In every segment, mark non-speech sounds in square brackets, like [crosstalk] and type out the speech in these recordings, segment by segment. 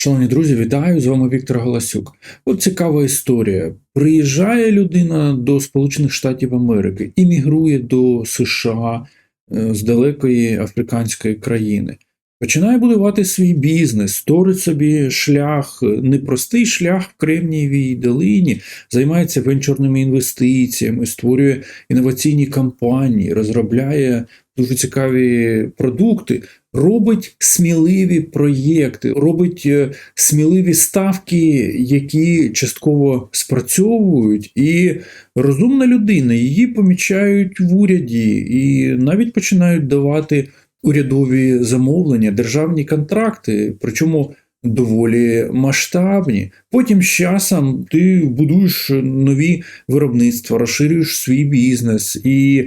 Шановні друзі, вітаю! З вами Віктор Галасюк. От цікава історія. Приїжджає людина до Сполучених Штатів Америки, іммігрує до США е, з далекої африканської країни. Починає будувати свій бізнес, торить собі шлях, непростий шлях в Кремнієвій долині, займається венчурними інвестиціями, створює інноваційні компанії, розробляє дуже цікаві продукти, робить сміливі проєкти, робить е, сміливі ставки, які частково спрацьовують, і розумна людина її помічають в уряді і навіть починають давати урядові замовлення, державні контракти, причому доволі масштабні. Потім з часом ти будуєш нові виробництва, розширюєш свій бізнес і.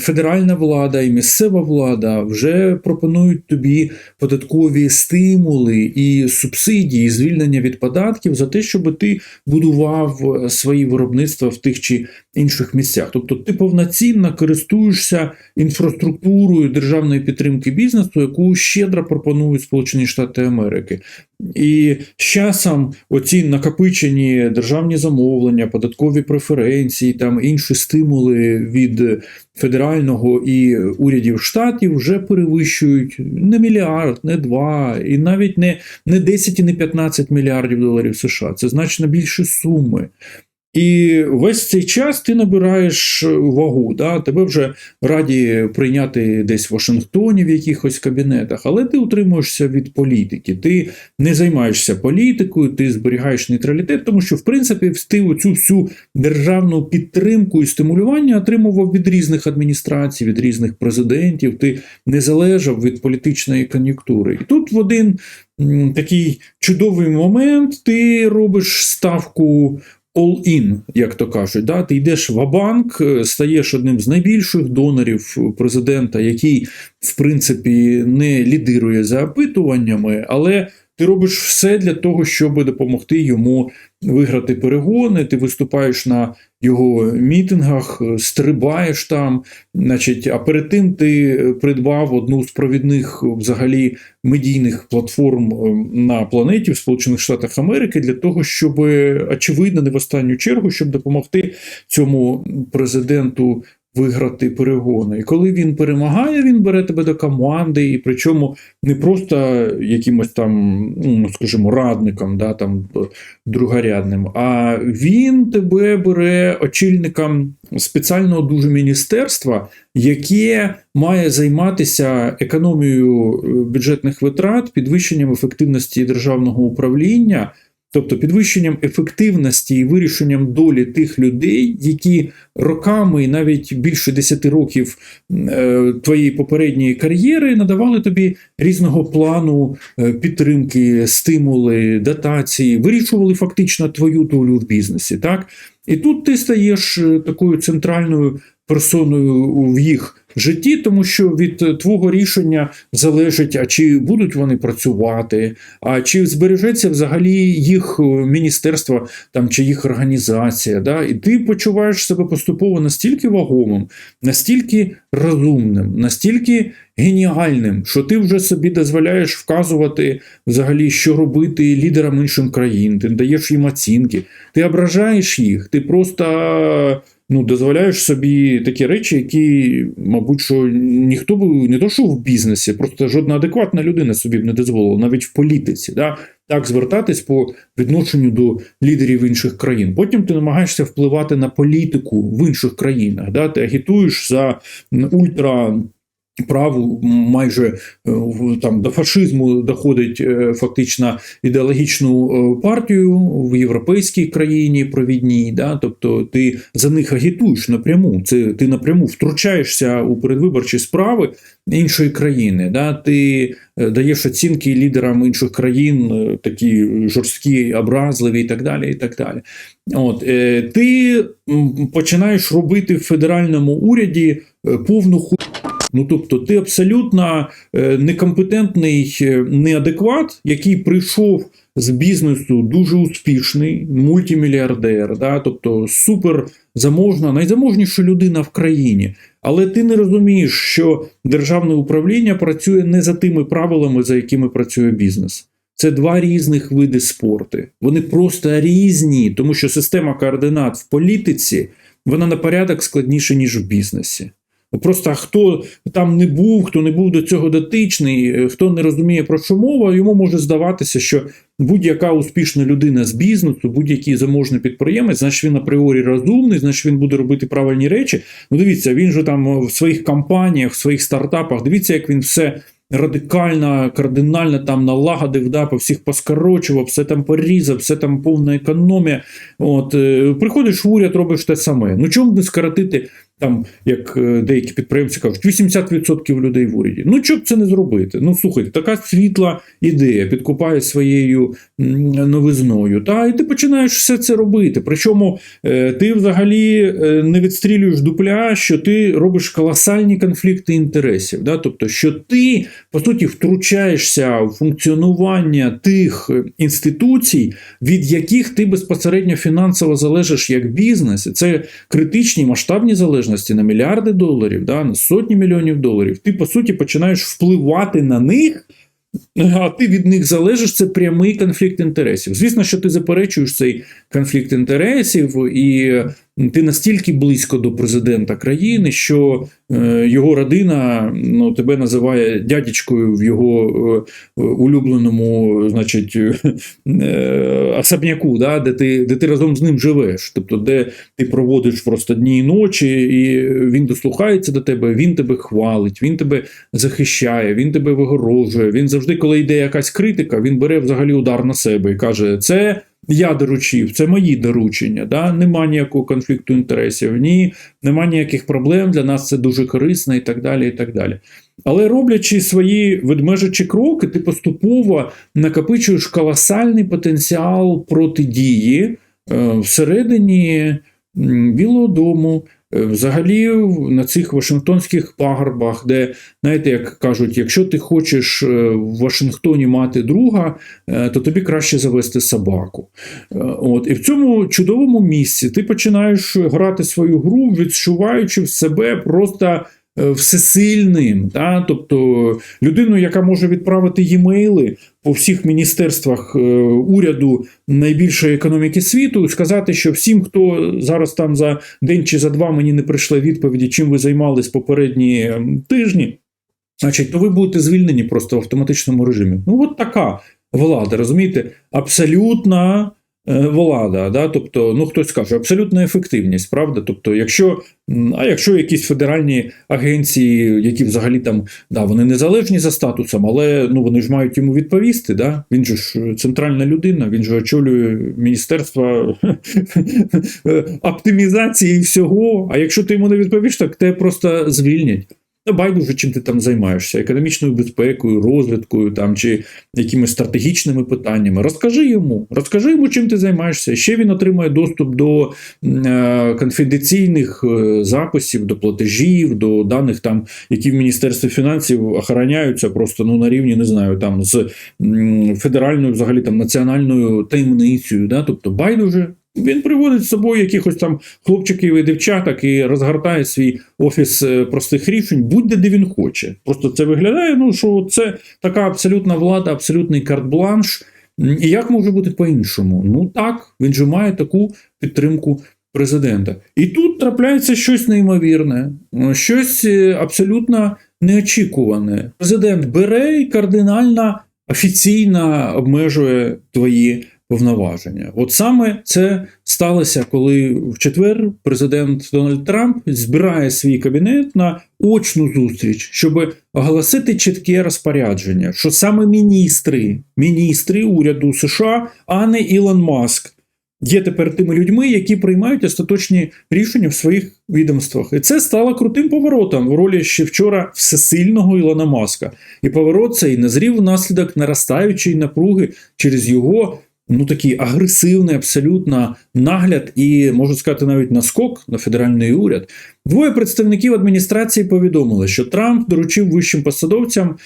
Федеральна влада і місцева влада вже пропонують тобі податкові стимули і субсидії, і звільнення від податків за те, щоб ти будував е, свої виробництва в тих чи інших місцях. Тобто ти повноцінно користуєшся інфраструктурою державної підтримки бізнесу, яку щедро пропонують Сполучені Штати Америки. І з часом оці накопичені державні замовлення, податкові преференції, там інші стимули від федерального і урядів штатів вже перевищують не мільярд, не два, і навіть не, не 10 і не 15 мільярдів доларів США. Це значно більше суми. І весь цей час ти набираєш вагу, да? тебе вже раді прийняти десь в Вашингтоні в якихось кабінетах, але ти утримуєшся від політики. Ти не займаєшся політикою, ти зберігаєш нейтралітет, тому що, в принципі, ти оцю всю державну підтримку і стимулювання отримував від різних адміністрацій, від різних президентів. Ти не залежав від політичної кон'юнктури. І тут в один такий чудовий момент ти робиш ставку all-in, як то кажуть. Да? Ти йдеш в банк, стаєш одним з найбільших донорів президента, який, в принципі, не лідирує за опитуваннями, але ти робиш все для того, щоб допомогти йому виграти перегони. Ти виступаєш на його мітингах, стрибаєш там. Значить, а перед тим ти придбав одну з провідних взагалі медійних платформ е, на планеті в Сполучених Штатах Америки для того, щоб очевидно, не в останню чергу, щоб допомогти цьому президенту. Виграти перегони. І коли він перемагає, він бере тебе до команди, і причому не просто якимось там, ну скажімо, радником, да, там другорядним, а він тебе бере очільником спеціального дуже міністерства, яке має займатися економією бюджетних витрат, підвищенням ефективності державного управління. Тобто підвищенням ефективності і вирішенням долі тих людей, які роками, навіть більше 10 років е, твоєї попередньої кар'єри надавали тобі різного плану е, підтримки, стимули, дотації, вирішували фактично твою долю в бізнесі. Так? І тут ти стаєш е, такою центральною персоною в їх житті, тому що від твого рішення залежить, а чи будуть вони працювати, а чи збережеться взагалі їх міністерство там чи їх організація. Да? І ти почуваєш себе поступово настільки вагомим, настільки розумним, настільки геніальним, що ти вже собі дозволяєш вказувати взагалі, що робити лідерам іншим країн, ти даєш їм оцінки, ти ображаєш їх, ти просто ну, дозволяєш собі такі речі, які, мабуть, що ніхто б не то, що в бізнесі, просто жодна адекватна людина собі б не дозволила, навіть в політиці. Да? Так звертатись по відношенню до лідерів інших країн. Потім ти намагаєшся впливати на політику в інших країнах. Да? Ти агітуєш за ультра. Праву майже е, там до фашизму доходить е, фактично ідеологічну е, партію в європейській країні провідній, да? тобто ти за них агітуєш напряму. Це ти напряму втручаєшся у передвиборчі справи іншої країни. Да? Ти даєш оцінки лідерам інших країн, такі жорсткі, образливі і так далі. і так далі. От, Ти починаєш робити в федеральному уряді повну ху. Ну, тобто, ти абсолютно некомпетентний неадекват, який прийшов з бізнесу дуже успішний, мультимільярдер, да? тобто супер заможна, найзаможніша людина в країні. Але ти не розумієш, що державне управління працює не за тими правилами, за якими працює бізнес. Це два різних види спорту. Вони просто різні, тому що система координат в політиці вона на порядок складніша, ніж в бізнесі. Просто хто там не був, хто не був до цього дотичний, е, хто не розуміє про що мова, йому може здаватися, що будь-яка успішна людина з бізнесу, будь-який заможний підприємець, значить він апріорі розумний, значить він буде робити правильні речі. Ну, дивіться, він же там в своїх компаніях, в своїх стартапах, дивіться, як він все. Радикально, кардинально там налагодив, да, по всіх поскорочував, все там порізав, все там повна економія. От, е, Приходиш в уряд, робиш те саме. Ну чому б не скоротити, там, як е, деякі підприємці кажуть, 80% людей в уряді. Ну чому б це не зробити? Ну слухайте, така світла ідея підкупає своєю новизною. Та, і ти починаєш все це робити. Причому е, ти взагалі е, не відстрілюєш дупля, що ти робиш колосальні конфлікти інтересів. Да? Тобто, що ти по суті втручаєшся в функціонування тих інституцій, від яких ти безпосередньо фінансово залежиш як бізнес. Це критичні масштабні залежності на мільярди доларів, да? на сотні мільйонів доларів. Ти по суті починаєш впливати на них. А ти від них залежиш, це прямий конфлікт інтересів. Звісно, що ти заперечуєш цей конфлікт інтересів, і ти настільки близько до президента країни, що е, його родина ну, тебе називає дядечкою в його е, улюбленому, значить, е, особняку, да, де ти де ти разом з ним живеш. Тобто, де ти проводиш просто дні і ночі, і він дослухається до тебе, він тебе хвалить, він тебе захищає, він тебе вигорожує. Він завжди, коли йде якась критика, він бере взагалі удар на себе і каже: це. Я доручив, це мої доручення. Да? Нема ніякого конфлікту інтересів, ні, нема ніяких проблем. Для нас це дуже корисно і так далі. і так далі. Але роблячи свої ведмежачі кроки, ти поступово накопичуєш колосальний потенціал протидії е, всередині Білого Дому. Взагалі, на цих Вашингтонських пагорбах, де, знаєте, як кажуть, якщо ти хочеш в Вашингтоні мати друга, то тобі краще завести собаку. От. І в цьому чудовому місці ти починаєш грати свою гру, відчуваючи в себе просто. Всесильним, да? тобто людину, яка може відправити e-мейли по всіх міністерствах уряду найбільшої економіки світу, сказати, що всім, хто зараз там за день чи за два мені не прийшли відповіді, чим ви займались попередні тижні, значить, то ви будете звільнені просто в автоматичному режимі. Ну, от така влада, розумієте, абсолютна. Влада, да, тобто, ну хтось скаже, абсолютна ефективність, правда? Тобто, якщо а якщо якісь федеральні агенції, які взагалі там да, вони незалежні за статусом, але ну вони ж мають йому відповісти, да? він же ж центральна людина, він же очолює міністерство [laughs] оптимізації всього. А якщо ти йому не відповіш, так тебе просто звільнять. Байдуже, чим ти там займаєшся, економічною безпекою, розвідкою там, чи якимись стратегічними питаннями. Розкажи йому, розкажи йому, чим ти займаєшся. Ще він отримає доступ до е, конфіденційних е, записів, до платежів, до даних, там, які в Міністерстві фінансів охороняються просто ну, на рівні, не знаю, там з федеральною, взагалі там національною таємницею. Да? Тобто, байдуже. Він приводить з собою якихось там хлопчиків і дівчаток і розгортає свій офіс е, простих рішень, будь-де де він хоче. Просто це виглядає, ну що це така абсолютна влада, абсолютний карт-бланш. І як може бути по-іншому? Ну так, він же має таку підтримку президента. І тут трапляється щось неймовірне, щось е, абсолютно неочікуване. Президент бере і кардинально офіційно обмежує твої повноваження. От саме це сталося, коли в четвер президент Дональд Трамп збирає свій кабінет на очну зустріч, щоб оголосити чітке розпорядження, що саме міністри, міністри уряду США, а не Ілон Маск. Є тепер тими людьми, які приймають остаточні рішення в своїх відомствах. І це стало крутим поворотом в ролі ще вчора всесильного Ілона Маска. І поворот цей назрів внаслідок наростаючої напруги через його ну такий агресивний, абсолютно нагляд і можу сказати навіть наскок на федеральний уряд. Двоє представників адміністрації повідомили, що Трамп доручив вищим посадовцям,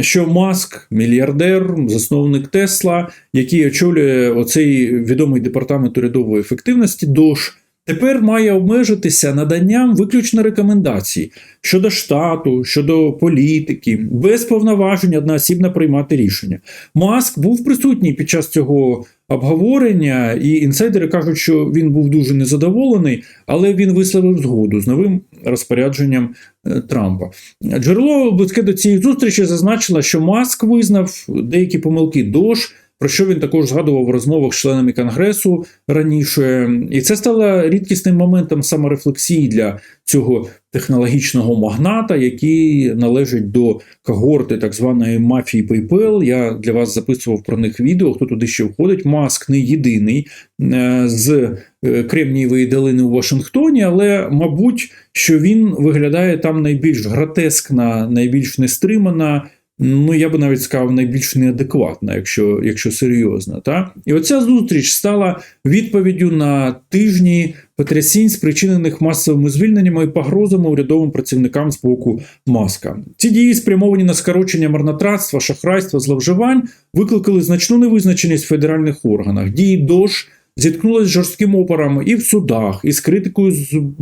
що Маск, мільярдер, засновник Тесла, який очолює оцей відомий департамент урядової ефективності, ДОЖ, тепер має обмежитися наданням виключно рекомендацій щодо штату, щодо політики, без повноважень одноосібно приймати рішення. Маск був присутній під час цього обговорення, і інсайдери кажуть, що він був дуже незадоволений, але він висловив згоду з новим розпорядженням е, Трампа. Джерело близьке до цієї зустрічі зазначило, що Маск визнав деякі помилки ДОЖ, про що він також згадував в розмовах з членами Конгресу раніше. І це стало рідкісним моментом саморефлексії для цього технологічного магната, який належить до когорти так званої мафії PayPal. Я для вас записував про них відео. Хто туди ще входить? Маск не єдиний е, з е, Кремнієвої долини у Вашингтоні, але мабуть, що він виглядає там найбільш гротескна, найбільш нестримана. Ну, я би навіть сказав, найбільш неадекватна, якщо якщо серйозно. Та? І оця зустріч стала відповіддю на тижні потрясінь, спричинених масовими звільненнями і погрозами урядовим працівникам з боку маска. Ці дії, спрямовані на скорочення марнотратства, шахрайства, зловживань, викликали значну невизначеність в федеральних органах. Дії ДОЖ зіткнулися з жорстким опором і в судах, і з критикою,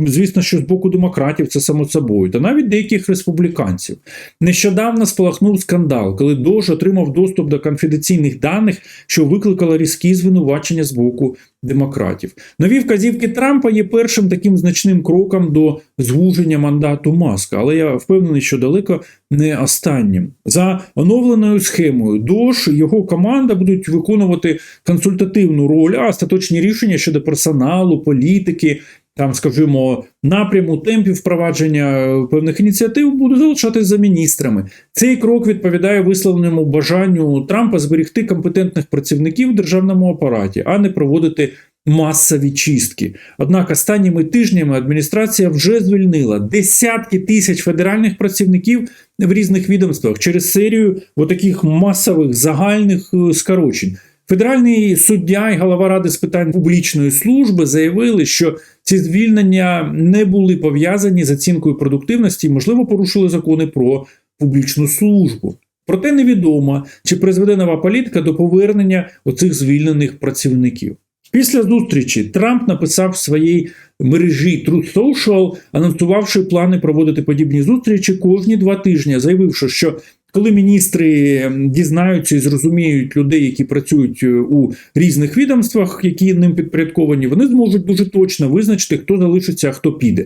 звісно, що з боку демократів, це само собою, та навіть деяких республіканців. Нещодавно спалахнув скандал, коли Дож отримав доступ до конфіденційних даних, що викликало різкі звинувачення з боку демократів. Нові вказівки Трампа є першим таким значним кроком до звуження мандату Маска, але я впевнений, що далеко не останнім. За оновленою схемою Дош і його команда будуть виконувати консультативну роль, а остаточні рішення щодо персоналу, політики. Там, скажімо, напряму темпів впровадження певних ініціатив буде залишатись за міністрами. Цей крок відповідає висловленому бажанню Трампа зберегти компетентних працівників в державному апараті, а не проводити масові чистки. Однак останніми тижнями адміністрація вже звільнила десятки тисяч федеральних працівників в різних відомствах через серію таких масових загальних е, скорочень. Федеральний суддя і голова ради з питань публічної служби заявили, що ці звільнення не були пов'язані з оцінкою продуктивності, і, можливо, порушили закони про публічну службу. Проте невідомо, чи призведе нова політика до повернення оцих звільнених працівників. Після зустрічі Трамп написав в своїй мережі Truth Social, анонсувавши плани проводити подібні зустрічі кожні два тижні, заявивши, що коли міністри дізнаються і зрозуміють людей, які працюють е, у різних відомствах, які ним підпорядковані, вони зможуть дуже точно визначити, хто залишиться, а хто піде.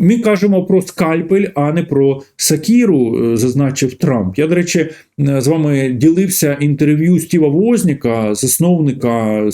Ми кажемо про скальпель, а не про Сакіру, е, зазначив Трамп. Я, до речі, е, з вами ділився інтерв'ю Стіва Возніка, засновника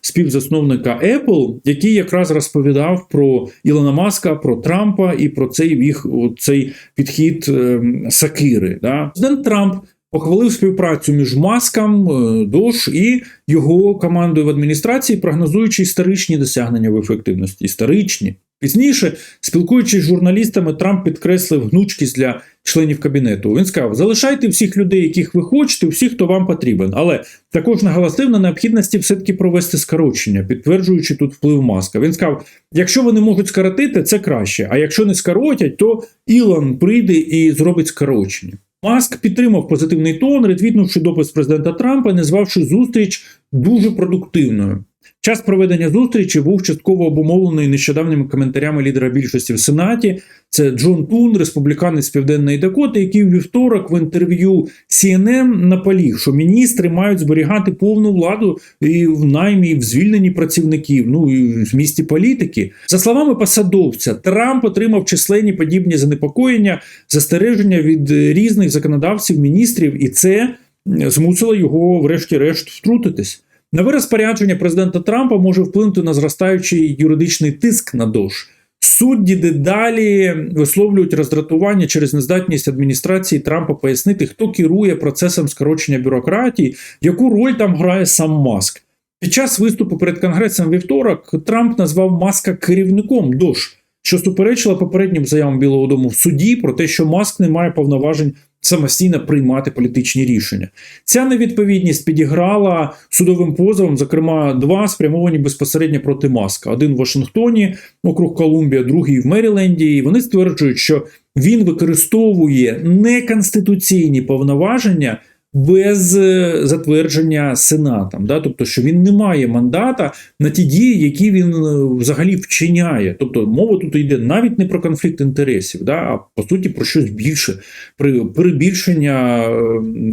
співзасновника Apple, який якраз розповідав про Ілона Маска, про Трампа і про цей їх цей підхід ем, Сакири. Да? Президент Трамп. Похвалив співпрацю між Маском, е, Дош і його командою в адміністрації, прогнозуючи історичні досягнення в ефективності. Історичні. Пізніше, спілкуючись з журналістами, Трамп підкреслив гнучкість для членів кабінету. Він сказав: залишайте всіх людей, яких ви хочете, всіх, хто вам потрібен. Але також наголосив на необхідності все-таки провести скорочення, підтверджуючи тут вплив маска. Він сказав: якщо вони можуть скоротити, це краще. А якщо не скоротять, то Ілон прийде і зробить скорочення. Маск підтримав позитивний тон, ретвітнувши допис президента Трампа, назвавши зустріч дуже продуктивною. Час проведення зустрічі був частково обумовлений нещодавніми коментарями лідера більшості в Сенаті. Це Джон Тун, республіканець з Південної Дакоти, який у вівторок в інтерв'ю CNN наполіг, що міністри мають зберігати повну владу і в наймі, і в звільненні працівників, ну і в місті політики. За словами посадовця, Трамп отримав численні подібні занепокоєння, застереження від різних законодавців, міністрів, і це змусило його, врешті-решт, втрутитись. Нове розпорядження президента Трампа може вплинути на зростаючий юридичний тиск на ДОЖ. Судді дедалі висловлюють роздратування через нездатність адміністрації Трампа пояснити, хто керує процесом скорочення бюрократії, яку роль там грає сам Маск. Під час виступу перед Конгресом вівторок Трамп назвав Маска керівником ДОЖ, що суперечило попереднім заявам Білого Дому в суді про те, що Маск не має повноважень самостійно приймати політичні рішення. Ця невідповідність підіграла судовим позовом, зокрема, два спрямовані безпосередньо проти Маска: один в Вашингтоні, округ Колумбія, другий в Меріленді. І вони стверджують, що він використовує неконституційні повноваження без е, затвердження сенатом, да? тобто, що він не має мандата на ті дії, які він е, взагалі вчиняє. Тобто мова тут йде навіть не про конфлікт інтересів, да? а по суті про щось більше, при перебільшення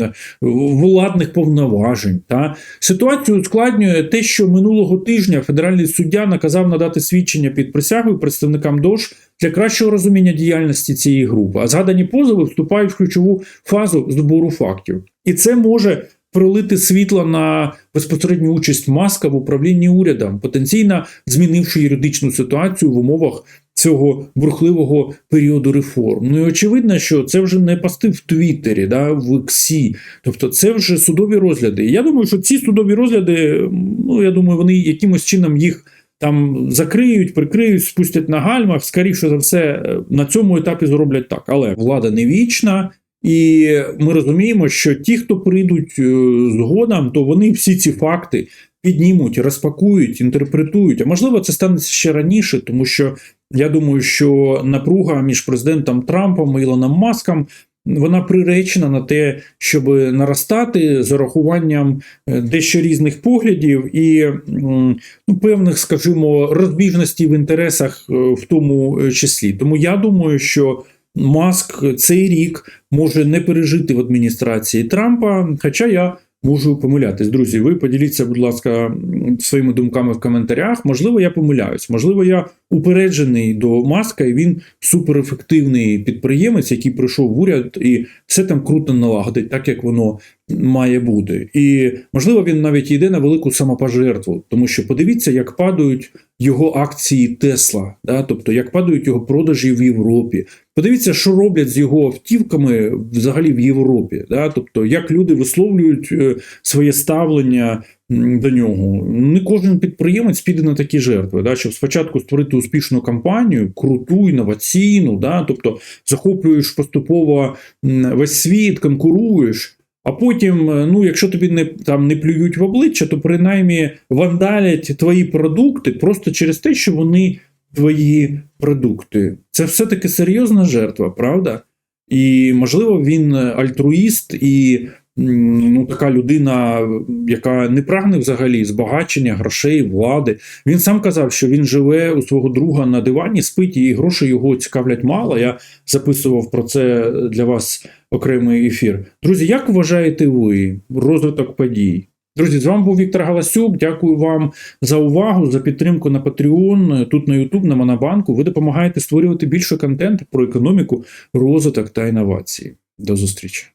е, владних повноважень. Та? Ситуацію ускладнює те, що минулого тижня федеральний суддя наказав надати свідчення під присягою представникам ДОЖ для кращого розуміння діяльності цієї групи. А згадані позови вступають в ключову фазу збору фактів. І це може пролити світло на безпосередню участь маска в управлінні урядом, потенційно змінивши юридичну ситуацію в умовах цього бурхливого періоду реформ. Ну і очевидно, що це вже не пости в Твіттері, да, в Іксі. Тобто це вже судові розгляди. Я думаю, що ці судові розгляди, ну я думаю, вони якимось чином їх. Там закриють, прикриють, спустять на гальмах. Скоріше за все, е, на цьому етапі зроблять так. Але влада не вічна, і ми розуміємо, що ті, хто прийдуть е, згодом, то вони всі ці факти піднімуть, розпакують, інтерпретують. А можливо, це станеться ще раніше, тому що я думаю, що напруга між президентом Трампом і Ілоном Маском. Вона приречена на те, щоб наростати з урахуванням е, дещо різних поглядів і ну, певних, скажімо, розбіжностей в інтересах е, в тому числі. Тому я думаю, що Маск цей рік може не пережити в адміністрації Трампа, хоча я можу помилятись. Друзі, ви поділіться, будь ласка, своїми думками в коментарях. Можливо, я помиляюсь, можливо, я упереджений до Маска, і він суперефективний підприємець, який прийшов в уряд і все там круто налагодить, так як воно має бути. І можливо, він навіть йде на велику самопожертву, тому що подивіться, як падають його акції Тесла, да? тобто як падають його продажі в Європі. Подивіться, що роблять з його автівками взагалі в Європі. Да? Тобто, як люди висловлюють е, своє ставлення до нього. Не кожен підприємець піде на такі жертви, да? щоб спочатку створити успішну компанію, круту, інноваційну, да? тобто захоплюєш поступово весь світ, конкуруєш. А потім, е, ну, якщо тобі не там не плюють в обличчя, то принаймні вандалять твої продукти просто через те, що вони твої продукти. Це все-таки серйозна жертва, правда? І можливо, він альтруїст і ну, така людина, яка не прагне взагалі збагачення, грошей, влади. Він сам казав, що він живе у свого друга на дивані, спить, і гроші його цікавлять мало. Я записував про це для вас окремий ефір. Друзі, як вважаєте ви розвиток подій? Друзі, з вами був Віктор Галасюк. Дякую вам за увагу, за підтримку на Patreon, тут на YouTube, на Монобанку. Ви допомагаєте створювати більше контенту про економіку, розвиток та інновації. До зустрічі!